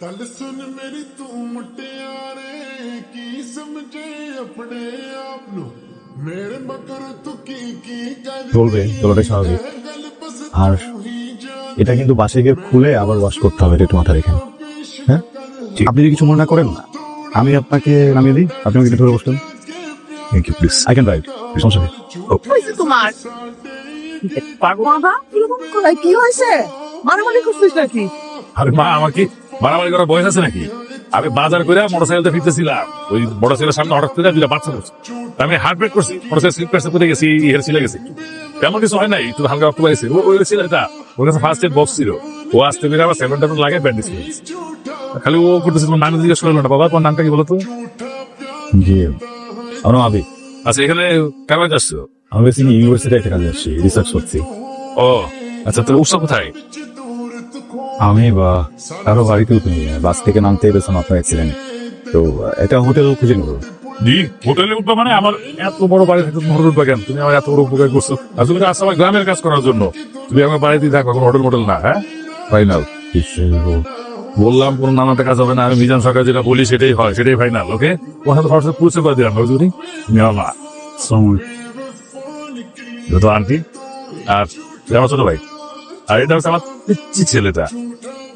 ਕੱਲ ਸੁਣ ਮੇਰੀ ਤੂੰ ਮਟਿਆਰੇ ਕੀ ਸਮਝੇ ਆਪਣੇ ਆਪ ਨੂੰ? ਮੇਰੇ ਮਗਰ ਤੂੰ ਕੀ ਕੀ ਕਰਦੀ? চলবে চলাটা স্বাভাবিক আর এটা কিন্তু বাসে গিয়ে খুলে আবার ওয়াশ করতে হবে একটু মাথা রেখে। হ্যাঁ? আপনি যদি কিছু মনে না করেন? আমি আপনাকে নামিয়ে দিই আপনি আমাকে ধরে বসতেন thank you please I can ride সমস্যা নেই। কি হয়েছে? মারামারি করছিস নাকি? আরে মা আমাকে মারামারি করার বয়স আছে নাকি? আমি বাজার করে মোটরসাইকেলটা ফিরতেছিলাম। ওই মোটরসাইকেলের সামনে হঠাৎ করে দুটা বাচ্চা পড়ছে। আমি হার্ট ব্রেক করছি মোটরসাইকেল স্লিপ কাটতে পড়ে গেছি হের ছিলে গেছি। তেমন কিছু হয় নাই একটু হালকা রক্ত পাইছে ও ওই ছেলেটা ওর কাছে ফার্স্ট এড বক্স ছিল। ও আসতে পেরে আবার সেভেন টেভেন লাগে ব্যান্ডেজ করে দিয়েছে। খালি ও করতেছে তোমার নাম জিজ্ঞেস করল না। বাবা তোমার নামটা কি বলো তো? জি। আমার আবি আচ্ছা এখানে কেমন আসছো? আমি ইউনিভার্সিটি একটা কাজে আসছি রিসার্চ করছি। ও আচ্ছা তোর উৎসব কোথায়? আমি বা কারও বাড়িতে উঠিনি বাস থেকে নামতে পেরেছিলাম আপনার অ্যাক্সিডেন্ট তো এটা হোটেল খুঁজে নেব। জি হোটেলে উঠবা মানে আমার এত বড় বাড়ি থেকে তুমি হোটেল কেন? তুমি আমার এত বড় উপকার করছ। আর তুমি তো আমার গ্রামের কাজ করার জন্য। তুমি আমার বাড়িতেই থাকো কোনো হোটেল মোটেল না হ্যাঁ? ফাইনাল বললাম কোন নানাতে কাজ হবে না। আমি মিজান সরকার যেটা বলি সেটাই হয় সেটাই ফাইনাল ওকে ওর সাথে হোয়াটসঅ্যাপ পুলিশে করে দিলাম বুঝলি? তুমি মা। যত আন্টি আর আমার ছোট ভাই। আর এটা হচ্ছে আমার পিচ্ছি ছেলেটা।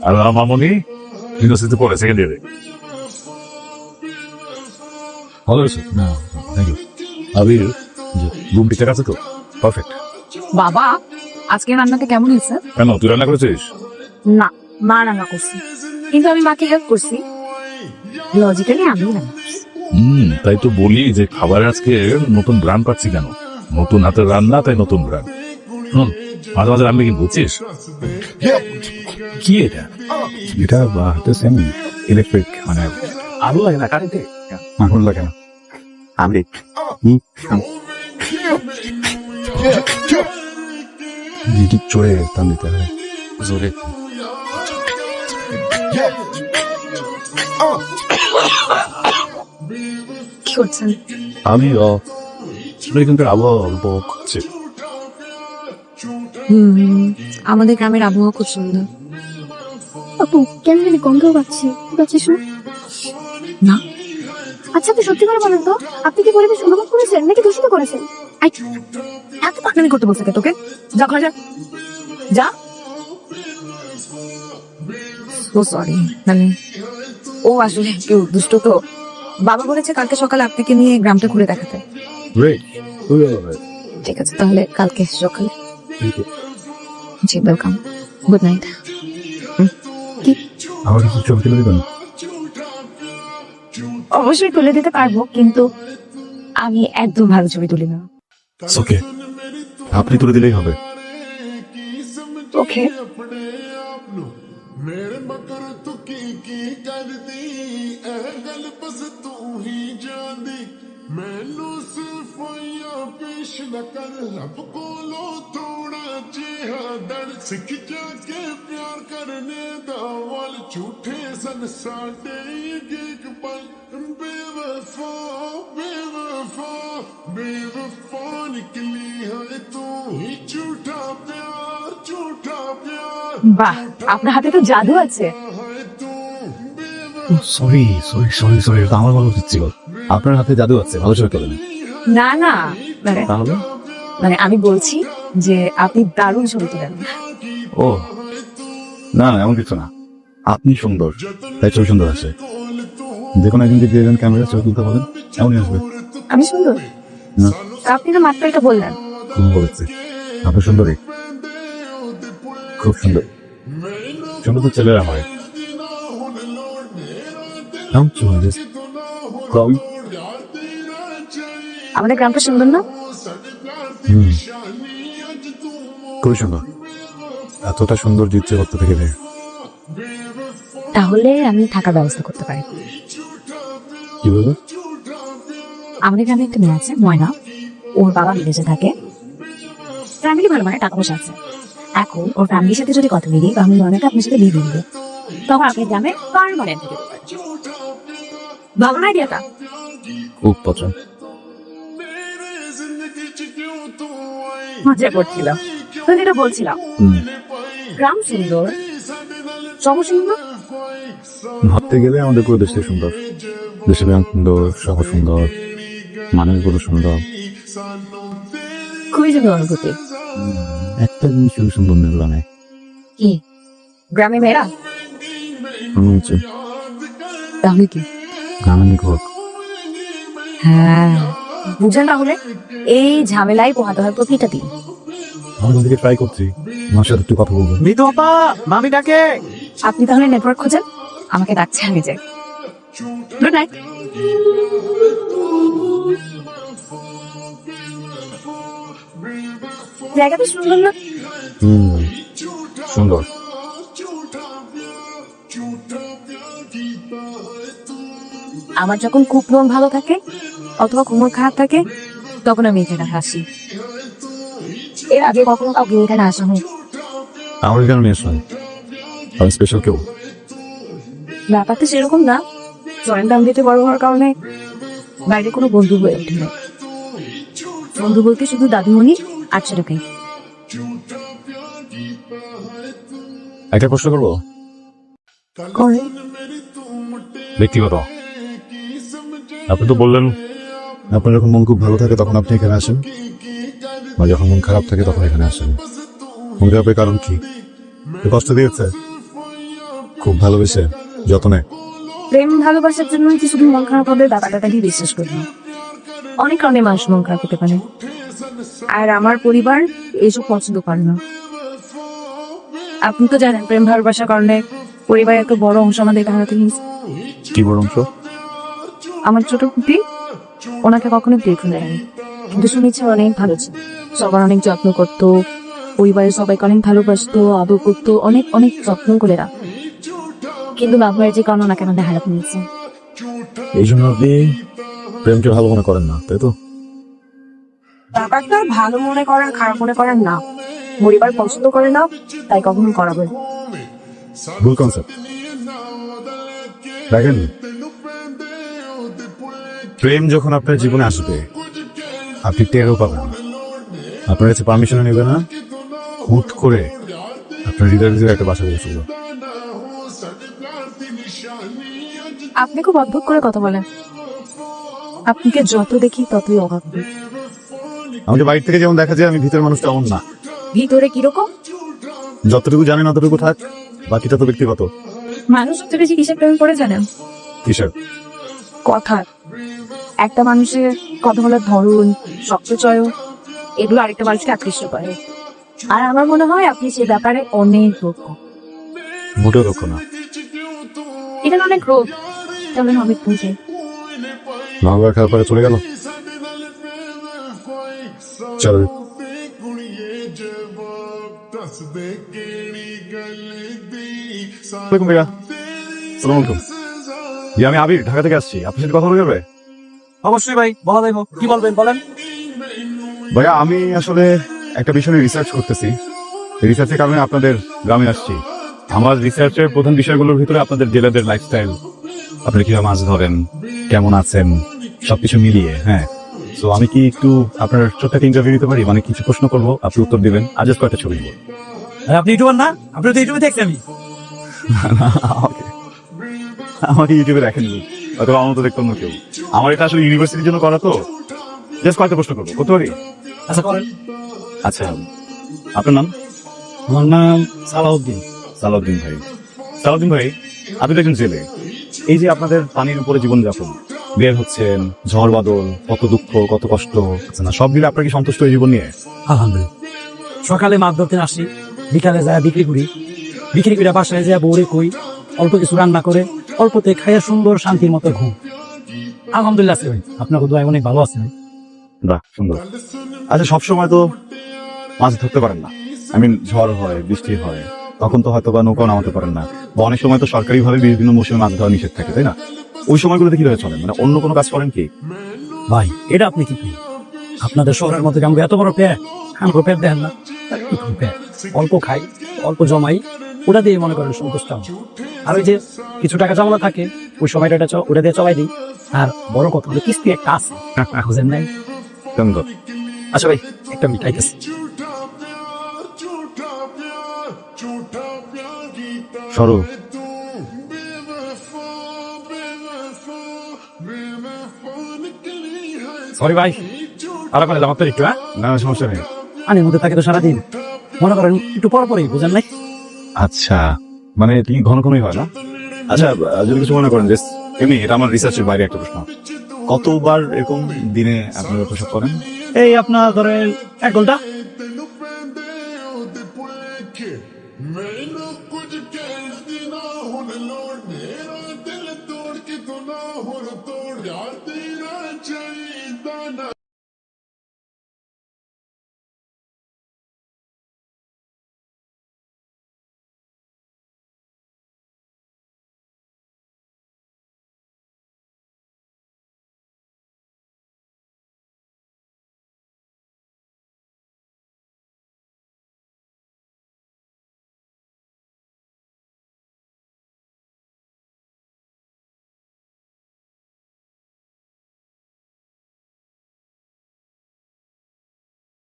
আর মামনি ইউনিভার্সিটিতে পড়ে সেকেন্ড ইয়ারে ভালো হয়েছে? না থ্যাংক ইউ আবির রুম ঠিকঠাক আছে তো? পারফেক্ট বাবা আজকে রান্নাটা কেমন হয়েছে? কেন তুই রান্না করেছিস? না মা রান্না করছি। কিন্তু আমি মাকে হেল্প করছি। লজিক্যালি আমি রান্না হুম তাই তো বলি যে খাবার আজকে নতুন ব্রান্ড পাচ্ছি কেন? নতুন হাতের রান্না তাই নতুন ব্রান্ড হুম। মাঝে মাঝে রান্না কি বুঝছিস কি এটা? এটা সেম ইলেকট্রিক মানে আলু লাগে না কারেন্টে আগুন লাগে না। আমি দিদি টান দিতে হবে। জোরে। আমি আবহাওয়া অল্প করছে। হুম আমাদের গ্রামের আবহাওয়া খুব সুন্দর। আপু কেন জানি গন্ধ পাচ্ছি। আছে না। আচ্ছা আপনি সত্যি করে বলেন তো আপনি কি পরিবেশ অনুভব করেছেন নাকি দূষিত করেছেন? আই, এত পাকনামি করতে বলছে কে তোকে? যা ঘরে যা। যা। ও সরি মানে ও আসলে একটু দুষ্ট তো? বাবা বলেছে কালকে সকালে আপনাকে নিয়ে গ্রামটা ঘুরে দেখাতে। ঠিক আছে তাহলে কালকে সকালে। জি ওয়েলকাম গুড নাইট কি? আমাকে ছবি তুলে দেবেন? অবশ্যই তুলে দিতে পারব কিন্তু আমি একদম ভালো ছবি তুলি না। ওকে আপনি তুলে দিলেই হবে। ওকে मेरे मकर तो की की कर दी ए गल बस तू ही जान हुआ पेश न कर रब को लो थोड़ा जिहा दर আপনার হাতে জাদু আছে। সরি সরি সরি সরি আমার ভালো উচিত ছিল। আপনার হাতে জাদু আছে ভালো করে না না মানে তাহলে? মানে আমি বলছি যে আপনি দারুণ ছবি তোলেন ও না না এমন কিছু না। আপনি সুন্দর তাই ছবি সুন্দর আছে। যে কোনো একদিন যদি একজন ক্যামেরা ছবি তুলতে পারেন এমনই আসবে। আমি সুন্দর? না। আপনি তো মাত্র এটা বললেন। খুব বলেছে। আপনি সুন্দরী। খুব সুন্দর। সুন্দর তো ছেলেরা হয়। চলছে কম আমাদের গ্রামটা সুন্দর না? খুবই সুন্দর। এতটা সুন্দর জিতছে করতে থেকে দেয় তাহলে আমি থাকার ব্যবস্থা করতে পারি। কি বলব? আমাদের গ্রামে একটা মেয়ে আছে ময়না। ওর বাবা বিদেশে থাকে। ফ্যামিলি ভালো মানে টাকা পয়সা আছে। এখন ওর ফ্যামিলির সাথে যদি কথা বলি আমি ময়নাকে আপনার সাথে বিয়ে দিয়ে তখন আপনি গ্রামে পারমানেন্ট থেকে ভালো আইডিয়াটা খুব পছন্দ। মজা করছিলাম। তো যেটা বলছিলাম গ্রাম সুন্দর শহর সুন্দর ভাবতে গেলে আমাদের পুরো দেশটাই সুন্দর। দেশের ব্যাংক সুন্দর শহর সুন্দর মানুষগুলো সুন্দর। খুবই সুন্দর অনুভূতি। একটা জিনিস শুধু সুন্দর মেয়েগুলো নেই কি? গ্রামে মেয়েরা? তাহলে কি? গ্রামের নিখোঁজ হ্যাঁ। বুঝেন তাহলে? এই ঝামেলায় পোহাতে হয় প্রতিটা দিন। আমি ওদিকে ট্রাই করছি। আমার সাথে একটু কথা বলব। মৃদু আপা মামি ডাকে। আপনি তাহলে নেটওয়ার্ক খোঁজেন? আমাকে ডাকছে আমি যাই। গুড নাইট জায়গাটা সুন্দর না? হুম সুন্দর। আমার যখন খুব মন ভালো থাকে অথবা মন খারাপ থাকে তখন আমি এখানে হাসি এর আগে কখনো কাউকে এখানে আসা হয় আমার এখানে মেয়ে শোন আমি স্পেশাল কেউ? ব্যাপারটা সেরকম না। জয়েন্ট ফ্যামিলিতে বড় হওয়ার কারণে বাইরে কোনো বন্ধু হয়ে ওঠে না বন্ধু বলতে শুধু দাদুমণি আর ছেলেকে। একটা প্রশ্ন করব? করে ব্যক্তিগত। আপনি তো বললেন আপনার যখন মন খুব ভালো থাকে তখন আপনি এখানে আসেন। বা যখন মন খারাপ থাকে তখন এখানে আসেন। মন খারাপের কারণ কি? কষ্ট দিয়েছে? খুব ভালোবেসে? যত্নে? প্রেম ভালোবাসার জন্য কি শুধু মন খারাপ হবে ব্যাপারটা তাকে বিশ্বাস করি না। অনেক কারণে মানুষ মন খারাপ হতে পারে। আর আমার পরিবার এইসব পছন্দ করে না। আপনি তো জানেন প্রেম ভালোবাসার কারণে পরিবারের এত বড় অংশ আমাদের নিয়েছে কি বড় অংশ? আমার ছোট কুটি। ওনাকে কখনো দেখে নেয়নি কিন্তু শুনেছি অনেক ভালো ছিল। সবার অনেক যত্ন করতো পরিবারের সবাইকে অনেক ভালোবাসতো আদর করতো অনেক অনেক যত্ন করে রাখ কিন্তু ব্যবহারের যে কারণে ওনাকে আমাদের হারাপ নিয়েছে। এই জন্য আপনি প্রেমকে ভালো মনে করেন না তাই তো? ব্যাপারটা ভালো মনে করেন খারাপ মনে করেন না। পরিবার পছন্দ করে না তাই কখনো করাবে ভুল কনসেপ্ট দেখেন প্রেম যখন আপনার জীবনে আসবে আপনি টেরও পাবেন আপনার কাছে পারমিশন নেবে না। হুট করে আপনার হৃদয় ভিতরে একটা বাসা ফেলবে। আপনি খুব অদ্ভুত করে কথা বলেন। আপনাকে যত দেখি ততই অভাব। আমাকে বাইরে থেকে যেমন দেখা যায় আমি ভিতরের মানুষটা এমন না। ভিতরে কীরকম? যতটুকু জানেন অতটুকু থাক বাকিটা তো ব্যক্তিগত। মানুষ সবচেয়ে বেশি কিসের প্রেম করে জানেন? কিসের? কথা একটা মানুষের কথা বলার ধরন শব্দচয় এগুলো আরেকটা মানুষকে আকৃষ্ট করে। আর আমার মনে হয় আপনি সে ব্যাপারে অনেক দক্ষ। মোটেও দক্ষ না। এটা অনেক রোগ তেমন অনেক বুঝে ভালো খারাপ পরে চলে গেল। চলো। আমি আবির ঢাকা থেকে আসছি। আপনার সাথে কথা বলে যাবে? অবশ্যই ভাই বলা যাইব। কি বলবেন বলেন? ভাইয়া আমি আসলে একটা বিষয় রিসার্চ করতেছি। রিসার্চের কারণে আপনাদের গ্রামে আসছি। আমার রিসার্চের প্রধান বিষয়গুলোর ভিতরে আপনাদের জেলেদের লাইফস্টাইল আপনি কীভাবে মাছ ধরেন কেমন আছেন সবকিছু মিলিয়ে হ্যাঁ। তো আমি কি একটু আপনার ছোট্ট একটা ইন্টারভিউ দিতে পারি? মানে কিছু প্রশ্ন করব আপনি উত্তর দিবেন আজ কয়েকটা ছবি দিব আপনি ইউটিউবার না? আপনি তো ইউটিউবে দেখছেন আমি। আমাকে আমাকে ইউটিউবে দেখেননি হয়তো আমার মতো দেখতাম না কেউ। আমার এটা আসলে ইউনিভার্সিটির জন্য করা তো। জাস্ট কয়েকটা প্রশ্ন করব। করতে পারি? আচ্ছা করেন। আচ্ছা আপনার নাম? আমার নাম সালাউদ্দিন। সালাউদ্দিন ভাই। সালাউদ্দিন ভাই আপনি তো একজন জেলে। এই যে আপনাদের পানির উপরে জীবনযাপন বের হচ্ছেন ঝড় বাদল কত দুঃখ কত কষ্ট আচ্ছা না সব মিলে আপনার কি সন্তুষ্ট এই জীবন নিয়ে? আলহামদুলিল্লাহ। সকালে মাছ ধরতে আসি বিকালে যায় বিক্রি করি। বিক্রি করে বাসায় যায় বউরে কই অল্প কিছু রান্না করে অল্পতে খাইয়া সুন্দর শান্তির মতো ঘুম। আলহামদুলিল্লাহ আছে ভাই। আপনার দোয়ায় অনেক ভালো আছে ভাই। বাহ সুন্দর। আচ্ছা সব সময় তো মাছ ধরতে পারেন না। আই মিন ঝড় হয় বৃষ্টি হয় তখন তো হয়তো বা নৌকাও নামাতে পারেন না। বা অনেক সময় তো সরকারি ভাবে বিভিন্ন মৌসুমে মাছ ধরা নিষেধ থাকে তাই না? ওই সময়গুলোতে কীভাবে চলেন? মানে অন্য কোনো কাজ করেন কি? ভাই এটা আপনি কি আপনাদের শহরের মধ্যে আমাকে এত বড় প্যাট আমাকে প্যাট দেন না? অল্প খাই অল্প জমাই ওটা দিয়ে মনে করেন সন্তুষ্ট আর ওই যে কিছু টাকা জমানো থাকে ওই সময়টা ওটা দিয়ে চলাই দিই। আর বড় কথা কিস্তি একটা আছে। বুঝেন নাই? আচ্ছা ভাই একটা মিটাইতেছি। সরো। সরি ভাই আর আপনার জামাতের একটু হ্যাঁ? না সমস্যা নেই। আনি মধ্যে থাকি তো সারাদিন। মনে করেন একটু পর পরই বুঝেন নাই? আচ্ছা মানে তুমি ঘন ঘনই হয় না? আচ্ছা যদি কিছু মনে করেন যে এমনি, এটা আমার রিসার্চের বাইরে একটা প্রশ্ন। কতবার এরকম দিনে আপনারা প্রসাব করেন? এই আপনার ধরেন এক ঘণ্টা।